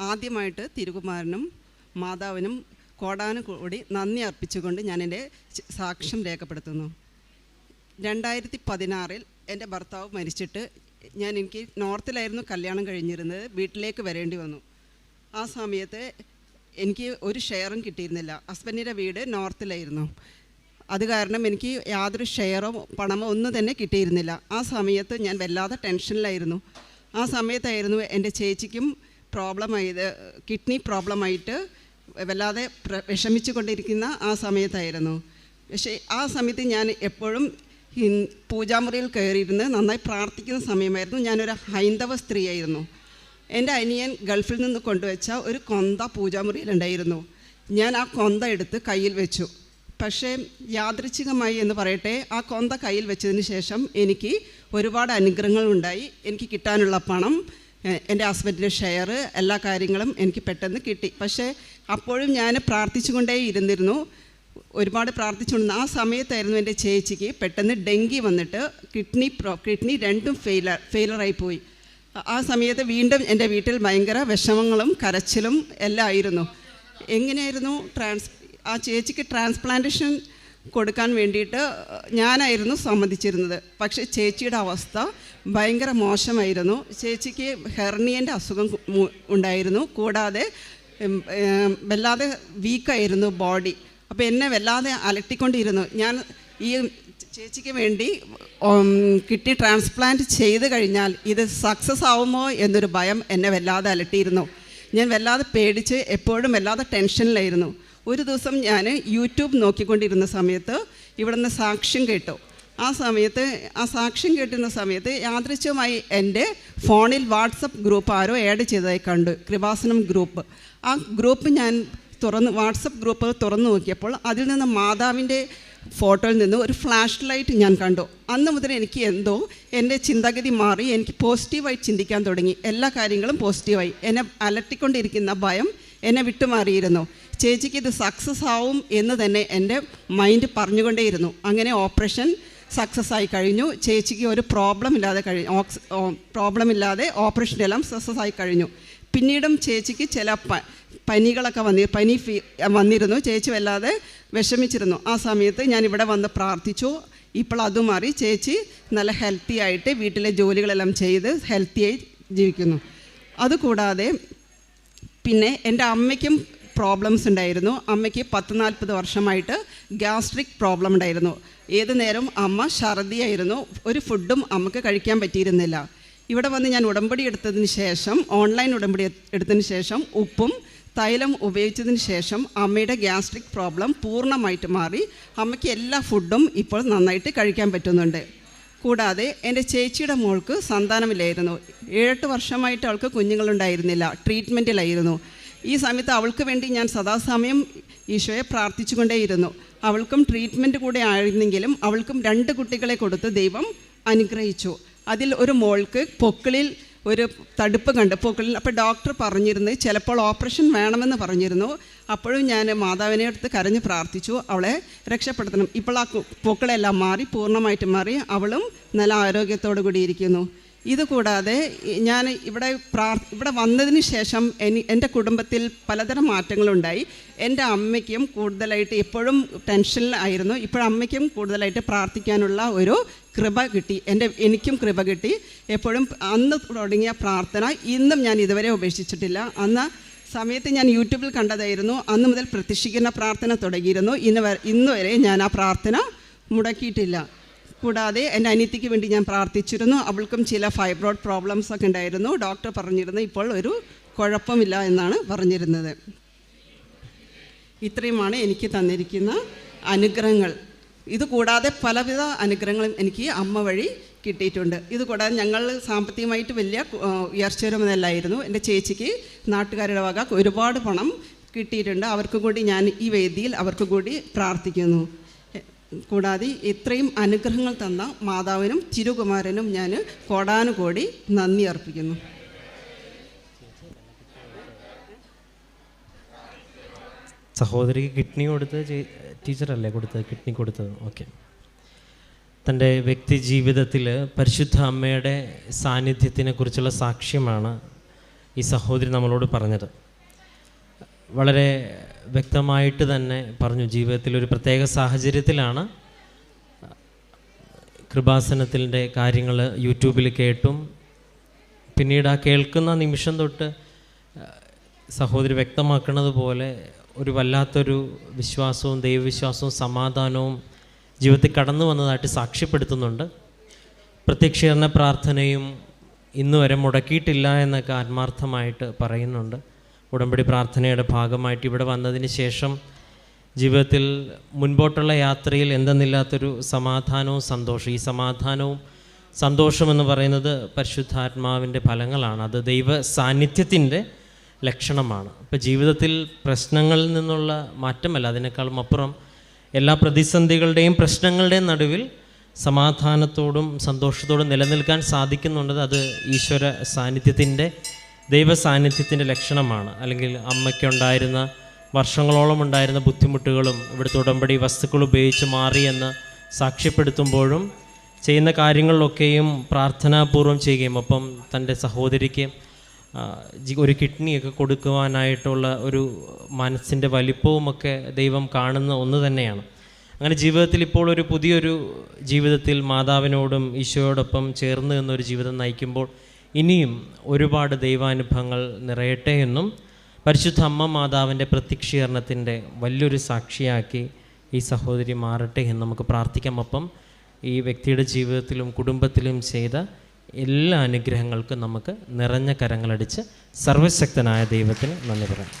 ആദ്യമായിട്ട് തിരുകുമാരനും മാതാവിനും കോടാനു കൂടി നന്ദി അർപ്പിച്ചുകൊണ്ട് ഞാൻ എന്റെ സാക്ഷ്യം രേഖപ്പെടുത്തുന്നു. രണ്ടായിരത്തി പതിനാറിൽ എന്റെ ഭർത്താവ് മരിച്ചിട്ട് ഞാൻ എനിക്ക് നോർത്തിലായിരുന്നു കല്യാണം കഴിഞ്ഞിരുന്നത് വീട്ടിലേക്ക് വരേണ്ടി വന്നു. ആ സമയത്ത് എനിക്ക് ഒരു ഷെയറും കിട്ടിയിരുന്നില്ല. ഹസ്ബൻഡിന്റെ വീട് നോർത്തിലായിരുന്നു. അത് കാരണം എനിക്ക് യാതൊരു ഷെയറോ പണമോ ഒന്നും തന്നെ കിട്ടിയിരുന്നില്ല. ആ സമയത്ത് ഞാൻ വല്ലാതെ ടെൻഷനിലായിരുന്നു. ആ സമയത്തായിരുന്നു എന്റെ ചേച്ചിക്കും പ്രോബ്ലമായത് കിഡ്നി പ്രോബ്ലമായിട്ട് വല്ലാതെ വിഷമിച്ചു കൊണ്ടിരിക്കുന്ന ആ സമയത്തായിരുന്നു. പക്ഷേ ആ സമയത്ത് ഞാൻ എപ്പോഴും പൂജാമുറിയിൽ കയറിയിരുന്ന് നന്നായി പ്രാർത്ഥിക്കുന്ന സമയമായിരുന്നു. ഞാനൊരു ഹൈന്ദവ സ്ത്രീയായിരുന്നു. എന്റെ അനിയൻ ഗൾഫിൽ നിന്ന് കൊണ്ടുവച്ച ഒരു കൊന്ത പൂജാമുറിയിലുണ്ടായിരുന്നു. ഞാൻ ആ കൊന്ത എടുത്ത് കയ്യിൽ വെച്ചു. പക്ഷേ യാദൃച്ഛികമായി എന്ന് പറയട്ടെ ആ കൊന്ത കയ്യിൽ വെച്ചതിന് ശേഷം എനിക്ക് ഒരുപാട് അനുഗ്രഹങ്ങളുണ്ടായി. എനിക്ക് കിട്ടാനുള്ള പണം എന്റെ ഹസ്ബൻഡിന്റെ ഷെയർ എല്ലാ കാര്യങ്ങളും എനിക്ക് പെട്ടെന്ന് കിട്ടി. പക്ഷേ അപ്പോഴും ഞാൻ പ്രാർത്ഥിച്ചുകൊണ്ടേ ഇരുന്നിരുന്നു. ഒരുപാട് പ്രാർത്ഥിച്ചുകൊണ്ട് ആ സമയത്തായിരുന്നു എന്റെ ചേച്ചിക്ക് പെട്ടെന്ന് ഡെങ്കി വന്നിട്ട് കിഡ്നി പ്രോ കിഡ്നി രണ്ടും ഫെയിലർ ഫെയിലറായി പോയി. ആ- സമയത്ത് വീണ്ടും എന്റെ വീട്ടിൽ ഭയങ്കര വിഷമങ്ങളും കരച്ചിലും എല്ലാം ആയിരുന്നു. എങ്ങനെയായിരുന്നു ട്രാൻസ് ആ ചേച്ചിക്ക് ട്രാൻസ്പ്ലാന്റേഷൻ കൊടുക്കാൻ വേണ്ടിയിട്ട് ഞാനായിരുന്നു സമ്മതിച്ചിരുന്നത്. പക്ഷേ ചേച്ചിയുടെ അവസ്ഥ ഭയങ്കര മോശമായിരുന്നു. ചേച്ചിക്ക് ഹെർണിയന്റെ അസുഖം ഉണ്ടായിരുന്നു. കൂടാതെ വല്ലാതെ വീക്കായിരുന്നു ബോഡി. അപ്പോൾ എന്നെ വല്ലാതെ അലട്ടിക്കൊണ്ടിരുന്നു. ഞാൻ ഈ ചേച്ചിക്ക് വേണ്ടി കിട്ടി ട്രാൻസ്പ്ലാന്റ് ചെയ്ത് കഴിഞ്ഞാൽ ഇത് സക്സസ് ആവുമോ എന്നൊരു ഭയം എന്നെ വല്ലാതെ അലട്ടിയിരുന്നു. ഞാൻ വല്ലാതെ പേടിച്ച് എപ്പോഴും വല്ലാതെ ടെൻഷനിലായിരുന്നു. ഒരു ദിവസം ഞാൻ യൂട്യൂബ് നോക്കിക്കൊണ്ടിരുന്ന സമയത്ത് ഇവിടുന്ന് സാക്ഷ്യം കേട്ടു. ആ സമയത്ത് ആ സാക്ഷ്യം കേട്ടുന്ന സമയത്ത് യാദൃശ്യമായി എന്റെ ഫോണിൽ വാട്സപ്പ് ഗ്രൂപ്പ് ആരോ ആഡ് ചെയ്തതായി കണ്ടു. കൃപാസനം ഗ്രൂപ്പ്. ആ ഗ്രൂപ്പ് ഞാൻ തുറന്ന് വാട്സപ്പ് ഗ്രൂപ്പ് തുറന്നു നോക്കിയപ്പോൾ അതിൽ നിന്ന് മാതാവിന്റെ ഫോട്ടോയിൽ നിന്ന് ഒരു ഫ്ലാഷ് ലൈറ്റ് ഞാൻ കണ്ടു. അന്ന് മുതൽ എനിക്ക് എന്തോ എന്റെ ചിന്താഗതി മാറി എനിക്ക് പോസിറ്റീവായി ചിന്തിക്കാൻ തുടങ്ങി. എല്ലാ കാര്യങ്ങളും പോസിറ്റീവായി. എന്നെ അലട്ടിക്കൊണ്ടിരിക്കുന്ന ഭയം എന്നെ വിട്ടുമാറിയിരുന്നു. ചേച്ചിക്ക് ഇത് സക്സസ് ആവും എന്ന് തന്നെ എന്റെ മൈൻഡ് പറഞ്ഞുകൊണ്ടേയിരുന്നു. അങ്ങനെ ഓപ്പറേഷൻ സക്സസ് ആയി കഴിഞ്ഞു. ചേച്ചിക്ക് ഒരു പ്രോബ്ലം ഇല്ലാതെ കഴിഞ്ഞു ഓക്സ് പ്രോബ്ലം ഇല്ലാതെ ഓപ്പറേഷൻ എല്ലാം സക്സസ് ആയി കഴിഞ്ഞു. പിന്നീടും ചേച്ചിക്ക് ചില പ പനികളൊക്കെ വന്നി പനി ഫീ വന്നിരുന്നു. ചേച്ചി വല്ലാതെ വിഷമിച്ചിരുന്നു. ആ സമയത്ത് ഞാൻ ഇവിടെ വന്ന് പ്രാർത്ഥിച്ചു. ഇപ്പോൾ അത് മാറി ചേച്ചി നല്ല ഹെൽത്തി ആയിട്ട് വീട്ടിലെ ജോലികളെല്ലാം ചെയ്ത് ഹെൽത്തിയായി ജീവിക്കുന്നു. അതുകൂടാതെ പിന്നെ എന്റെ അമ്മയ്ക്കും പ്രോബ്ലംസ് ഉണ്ടായിരുന്നു. അമ്മയ്ക്ക് പത്ത് നാൽപ്പത് വർഷമായിട്ട് ഗ്യാസ്ട്രിക് പ്രോബ്ലം ഉണ്ടായിരുന്നു. ഏത് നേരം അമ്മ ഛർദിയായിരുന്നു. ഒരു ഫുഡും അമ്മയ്ക്ക് കഴിക്കാൻ പറ്റിയിരുന്നില്ല. ഇവിടെ വന്ന് ഞാൻ ഉടമ്പടി എടുത്തതിന് ശേഷം ഓൺലൈൻ ഉടമ്പടി എടുത്തതിന് ശേഷം ഉപ്പും തൈലം ഉപയോഗിച്ചതിന് ശേഷം അമ്മയുടെ ഗ്യാസ്ട്രിക് പ്രോബ്ലം പൂർണമായിട്ട് മാറി. അമ്മയ്ക്ക് എല്ലാ ഫുഡും ഇപ്പോൾ നന്നായിട്ട് കഴിക്കാൻ പറ്റുന്നുണ്ട്. കൂടാതെ എന്റെ ചേച്ചിയുടെ മോൾക്ക് സന്താനമില്ലായിരുന്നു. ഏഴെട്ട് വർഷമായിട്ട് അവൾക്ക് കുഞ്ഞുങ്ങളുണ്ടായിരുന്നില്ല. ട്രീറ്റ്മെന്റിലായിരുന്നു ഈ സമയത്ത് അവൾക്ക് വേണ്ടി ഞാൻ സദാസമയം ഈശോയെ പ്രാർത്ഥിച്ചുകൊണ്ടേയിരുന്നു. അവൾക്കും ട്രീറ്റ്മെന്റ് കൂടെ ആയിരുന്നെങ്കിലും അവൾക്കും രണ്ട് കുട്ടികളെ കൊടുത്ത് ദൈവം അനുഗ്രഹിച്ചു. അതിൽ ഒരു മോൾക്ക് പൊക്കിളിൽ ഒരു തടുപ്പ് കണ്ട് പൊക്കിളിൽ അപ്പോൾ ഡോക്ടർ പറഞ്ഞിരുന്നു ചിലപ്പോൾ ഓപ്പറേഷൻ വേണമെന്ന് പറഞ്ഞിരുന്നു. അപ്പോഴും ഞാൻ മാതാവിനെ അടുത്ത് കരഞ്ഞ് പ്രാർത്ഥിച്ചു അവളെ രക്ഷപ്പെടുത്തണം. ഇപ്പോൾ ആ പൊക്കളെല്ലാം മാറി പൂർണമായിട്ട് മാറി അവളും നല്ല ആരോഗ്യത്തോടു കൂടി ഇരിക്കുന്നു. ഇതുകൂടാതെ ഞാൻ ഇവിടെ പ്രാർ ഇവിടെ വന്നതിന് ശേഷം എനി എന്റെ കുടുംബത്തിൽ പലതരം മാറ്റങ്ങളുണ്ടായി. എന്റെ അമ്മയ്ക്കും കൂടുതലായിട്ട് എപ്പോഴും ടെൻഷനിലായിരുന്നു. ഇപ്പോഴും അമ്മയ്ക്കും കൂടുതലായിട്ട് പ്രാർത്ഥിക്കാനുള്ള ഒരു കൃപ കിട്ടി. എന്റെ എനിക്കും കൃപ കിട്ടി. എപ്പോഴും അന്ന് തുടങ്ങിയ പ്രാർത്ഥന ഇന്നും ഞാൻ ഇതുവരെ ഉപേക്ഷിച്ചിട്ടില്ല. അന്ന് സമയത്ത് ഞാൻ യൂട്യൂബിൽ കണ്ടതായിരുന്നു. അന്ന് മുതൽ പ്രതീക്ഷിക്കുന്ന പ്രാർത്ഥന തുടങ്ങിയിരുന്നു. ഇന്ന് വരെ ഇന്ന് വരെ ഞാൻ ആ പ്രാർത്ഥന മുടക്കിയിട്ടില്ല. കൂടാതെ എന്റെ അനിയത്തിക്ക് വേണ്ടി ഞാൻ പ്രാർത്ഥിച്ചിരുന്നു. അവൾക്കും ചില ഫൈബ്രോഡ് പ്രോബ്ലംസ് ഒക്കെ ഉണ്ടായിരുന്നു. ഡോക്ടർ പറഞ്ഞിരുന്നു ഇപ്പോൾ ഒരു കുഴപ്പമില്ല എന്നാണ് പറഞ്ഞിരുന്നത്. ഇത്രയുമാണ് എനിക്ക് തന്നിരിക്കുന്ന അനുഗ്രഹങ്ങൾ. ഇത് കൂടാതെ പലവിധ അനുഗ്രഹങ്ങളും എനിക്ക് അമ്മ വഴി കിട്ടിയിട്ടുണ്ട്. ഇത് കൂടാതെ ഞങ്ങൾ സാമ്പത്തികമായിട്ട് വലിയ ആ, ഉയർച്ചവരമല്ലായിരുന്നു എന്റെ ചേച്ചിക്ക് നാട്ടുകാരുടെ വക ഒരുപാട് പണം കിട്ടിയിട്ടുണ്ട്. അവർക്ക് കൂടി ഞാൻ ഈ വേദിയിൽ അവർക്ക് കൂടി പ്രാർത്ഥിക്കുന്നു. കൂടാതെ ഇത്രയും അനുഗ്രഹങ്ങൾ തന്ന മാതാവിനും തിരുകുമാരനും ഞാൻ കോടാനുകോടി നന്ദി അർപ്പിക്കുന്നു. സഹോദരിക്ക് കിഡ്നി കൊടുത്ത് ടീച്ചറല്ലേ കൊടുത്തത് കിഡ്നി കൊടുത്തത്? ഓക്കെ. തന്റെ വ്യക്തി ജീവിതത്തിൽ പരിശുദ്ധ അമ്മയുടെ സാന്നിധ്യത്തിനെ കുറിച്ചുള്ള സാക്ഷ്യമാണ് ഈ സഹോദരി നമ്മളോട് പറഞ്ഞത്. വളരെ വ്യക്തമായിട്ട് തന്നെ പറഞ്ഞു ജീവിതത്തിൽ ഒരു പ്രത്യേക സാഹചര്യത്തിലാണ് കൃപാസനത്തിന്റെ കാര്യങ്ങൾ യൂട്യൂബിൽ കേട്ടും. പിന്നീട് ആ കേൾക്കുന്ന നിമിഷം തൊട്ട് സഹോദരി വ്യക്തമാക്കുന്നത് പോലെ ഒരു വല്ലാത്തൊരു വിശ്വാസവും ദൈവവിശ്വാസവും സമാധാനവും ജീവിതത്തിൽ കടന്നു വന്നതായിട്ട് സാക്ഷ്യപ്പെടുത്തുന്നുണ്ട്. പ്രത്യക്ഷീകരണ പ്രാർത്ഥനയും ഇന്നുവരെ മുടക്കിയിട്ടില്ല എന്നൊക്കെ ആത്മാർത്ഥമായിട്ട് പറയുന്നുണ്ട്. ഉടമ്പടി പ്രാർത്ഥനയുടെ ഭാഗമായിട്ട് ഇവിടെ വന്നതിന് ശേഷം ജീവിതത്തിൽ മുൻപോട്ടുള്ള യാത്രയിൽ എന്തെന്നില്ലാത്തൊരു സമാധാനവും സന്തോഷം ഈ സമാധാനവും സന്തോഷമെന്ന് പറയുന്നത് പരിശുദ്ധാത്മാവിന്റെ ഫലങ്ങളാണ്. അത് ദൈവ സാന്നിധ്യത്തിന്റെ ലക്ഷണമാണ്. ഇപ്പോൾ ജീവിതത്തിൽ പ്രശ്നങ്ങളിൽ നിന്നുള്ള മാറ്റമല്ല. അതിനേക്കാളും അപ്പുറം എല്ലാ പ്രതിസന്ധികളുടെയും പ്രശ്നങ്ങളുടെയും നടുവിൽ സമാധാനത്തോടും സന്തോഷത്തോടും നിലനിൽക്കാൻ സാധിക്കുന്നുണ്ടത് അത് ഈശ്വര സാന്നിധ്യത്തിന്റെ ദൈവ സാന്നിധ്യത്തിന്റെ ലക്ഷണമാണ്. അല്ലെങ്കിൽ അമ്മയ്ക്കുണ്ടായിരുന്ന വർഷങ്ങളോളം ഉണ്ടായിരുന്ന ബുദ്ധിമുട്ടുകളും ഇവിടുത്തെ ഉടമ്പടി വസ്തുക്കൾ ഉപയോഗിച്ച് മാറിയെന്ന് സാക്ഷ്യപ്പെടുത്തുമ്പോഴും ചെയ്യുന്ന കാര്യങ്ങളിലൊക്കെയും പ്രാർത്ഥനാപൂർവം ചെയ്യുകയും ഒപ്പം തന്റെ സഹോദരിക്ക് ഒരു കിഡ്നിയൊക്കെ കൊടുക്കുവാനായിട്ടുള്ള ഒരു മനസ്സിന്റെ വലിപ്പവുമൊക്കെ ദൈവം കാണുന്ന ഒന്ന് തന്നെയാണ്. അങ്ങനെ ജീവിതത്തിൽ ഇപ്പോൾ ഒരു പുതിയൊരു ജീവിതത്തിൽ മാതാവിനോടും ഈശോയോടൊപ്പം ചേർന്ന് എന്നൊരു ജീവിതം നയിക്കുമ്പോൾ ഇനിയും ഒരുപാട് ദൈവാനുഭവങ്ങൾ നിറയട്ടെ എന്നും പരിശുദ്ധ അമ്മ മാതാവിന്റെ പ്രത്യക്ഷീകരണത്തിന്റെ വലിയൊരു സാക്ഷിയാക്കി ഈ സഹോദരി മാറട്ടെ എന്ന് നമുക്ക് പ്രാർത്ഥിക്കാം. ഒപ്പം ഈ വ്യക്തിയുടെ ജീവിതത്തിലും കുടുംബത്തിലും ചെയ്ത എല്ലാ അനുഗ്രഹങ്ങൾക്കും നമുക്ക് നിറഞ്ഞ കരങ്ങളടിച്ച് സർവശക്തനായ ദൈവത്തിന് നന്ദി പറയാം.